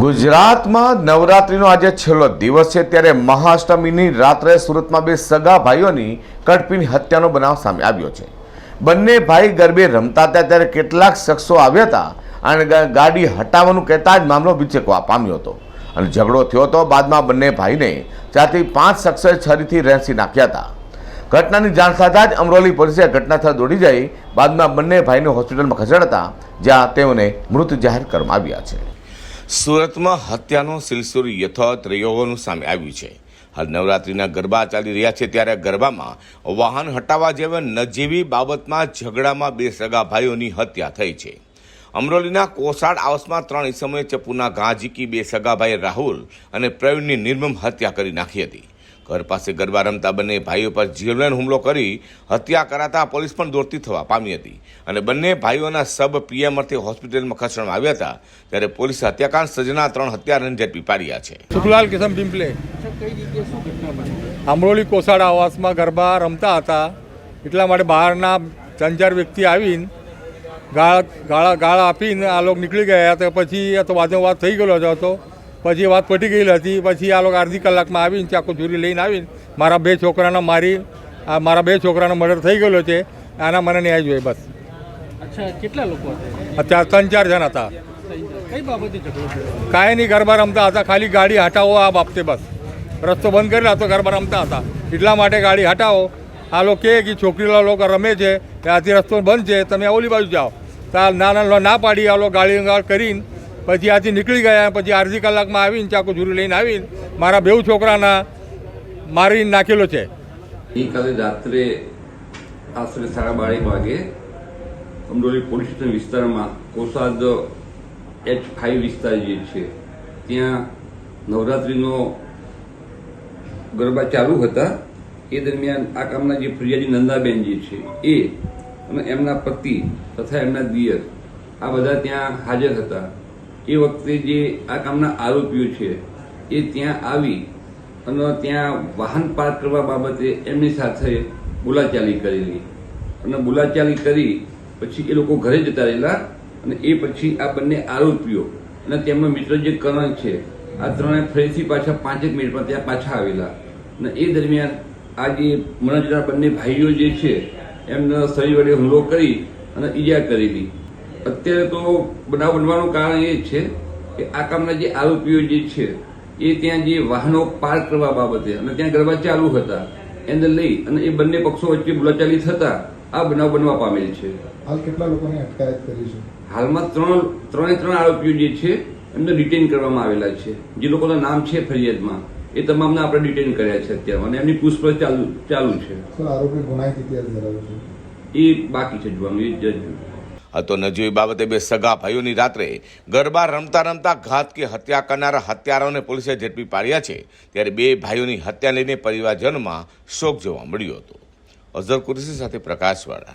ગુજરાતમાં નવરાત્રીનો આજે છેલ્લો દિવસ છે ત્યારે મહાષ્ટમીની રાત્રે સુરતમાં બે સગા ભાઈઓની કડપીની હત્યાનો બનાવ સામે આવ્યો છે. બંને ભાઈ ગરબે રમતા હતા ત્યારે કેટલાક શખ્સો આવ્યા હતા અને ગાડી હટાવવાનું કહેતા જ મામલો વિચકવા પામ્યો હતો. અને ઝઘડો થયો હતો, બાદમાં બંને ભાઈને ચારથી પાંચ શખ્સોએ છરીથી રેંસી નાખ્યા હતા. ઘટનાની જાણ થતાં જ અમરોલી પોલીસે ઘટના સ્થળ દોડી જઈ, બાદમાં બંને ભાઈને હોસ્પિટલમાં ખસેડતા, જ્યાં તેઓને મૃત જાહેર કરવામાં આવ્યા છે. સુરતમાં હત્યાનો સિલસિલો યથાવત રહ્યો હોવાનું સામે આવ્યું છે. હાલ નવરાત્રિના ગરબા ચાલી રહ્યા છે ત્યારે ગરબામાં વાહન હટાવવા જેવા નજીવી બાબતમાં ઝઘડામાં બે સગા ભાઈઓની હત્યા થઈ છે. અમરોલીના કોસાડ આવાસમાં ત્રણ ઇસમોએ ચપ્પુના ઘા ઝીકી બે સગાભાઈ રાહુલ અને પ્રવીણની નિર્મમ હત્યા કરી નાખી હતી. ઘર પાસે ગરબા રમતા બંને ભાઈઓ પર જીવલેણ હુમલો કરી હત્યા કરાતા પોલીસ પણ દોડતી થવા પામી હતી. અને બંને ભાઈઓના સબ પીએમ અર્થે હોસ્પિટલમાં ખસેડવામાં આવ્યા હતા, ત્યારે પોલીસે હત્યાકાંડ સજના ત્રણ હત્યારાને ઝડપી પાડ્યા છે. સુખલાલ કિસમ પિંપલે અમરોલી કોસાડ આવાસમાં ગરબા રમતા હતા. એટલા માટે બહારના ત્રણ ચાર વ્યક્તિ આવીને ગાળ ગાળા ગાળા આપીને આ લોકો નીકળી ગયા તો પછી આ તો વાદો વાત થઈ ગયેલો હતો. પછી વાત પટી ગયેલી હતી. પછી આ લોકો અડધી કલાકમાં આવીને ચાકુ છુરી લઈને આવીને મારા બે છોકરાને મારી આ મારા બે છોકરાનો મર્ડર થઈ ગયેલો છે. આના મને ન્યાય જોઈએ બસ. અચ્છા કેટલા લોકો હતા? અત્યારે ત્રણ ચાર જણ હતા. કઈ નહીં ગરબા રમતા હતા. ખાલી ગાડી હટાવો આ બાબતે બસ. રસ્તો બંધ કરેલા તો ગરબા રમતા હતા. એટલા માટે ગાડી હટાવો. આ લોકો કહે કે છોકરીલા લોકો રમે છે ત્યાંથી રસ્તો બંધ છે તમે ઓલી બાજુ જાઓ. તો નાના ના પાડી આ લોકો ગાડી કરીને પછી આથી નીકળી ગયા, પછી અડધી કલાકમાં આવીને ચાકુ ઝૂરી લઈને આવીને મારા બેઉ છોકરાના મારી નાખેલો છે. ગઈકાલે રાત્રે આશરે સાડા બારેક વાગે અમરોલી પોલીસ સ્ટેશન વિસ્તારમાં કોસાદ એચ ફાઇવ વિસ્તાર જે છે, ત્યાં નવરાત્રિનો ગરબા ચાલુ હતા. એ દરમિયાન આ કામના જે ફરિયાદી નંદાબેન જે છે, એ અને એમના પતિ તથા એમના દિયર આ બધા ત્યાં હાજર હતા. એ વખતે જે આ કામના આરોપીઓ છે, એ ત્યાં આવી અને ત્યાં વાહન પાર્ક કરવા બાબતે એમની સાથે બોલાચાલી કરેલી. અને બોલાચાલી કરી પછી એ લોકો ઘરે જતા રહેલા અને એ પછી આ બંને આરોપીઓ અને તેમનો મિત્ર જે કરણ છે, આ ત્રણે ફરીથી પાછા પાંચેક મિનિટમાં ત્યાં પાછા આવેલા. અને એ દરમિયાન આ જે મરણ બંને ભાઈઓ જે છે, એમના શરીર વડે હુમલો કરી અને ઈજા કરેલી. અત્યારે તો બનાવ બનવાનું કારણ એ છે કે આ કામના જે આરોપીઓ જે છે એ ત્યાં જે વાહનો પાર્ક કરવા બાબતે અને ત્યાં ગરબા ચાલુ હતા એને લઈ અને એ બંને પક્ષો વચ્ચે બોલાચાલી થતા આ બનાવ બનવા પામેલ છે. હાલ કેટલા લોકોને અટકાયત કરી છે? હાલમાં ત્રણ ત્રણે ત્રણ આરોપીઓ જે છે એમને ડિટેન કરવામાં આવેલા છે. જે લોકોના નામ છે ફરિયાદમાં એ તમામને આપણે ડિટેન કર્યા છે અત્યારે અને એમની પૂછપરછ ચાલુ ચાલુ છે. આરોપી ગુનાહિત ઇતિહાસ ધરાવે છે? એ બાકી છે જોવાનું એ જજ આ તો નજીવી બાબતે બે સગા ભાઈઓની રાત્રે ગરબા રમતા રમતા ઘાત કે હત્યા કરનારા હત્યારાઓને પોલીસે ઝડપી પાડ્યા છે, ત્યારે બે ભાઈઓની હત્યા લઈને પરિવારજનમાં શોક જોવા મળ્યો હતો. અઝર કુરેશી સાથે પ્રકાશવાળા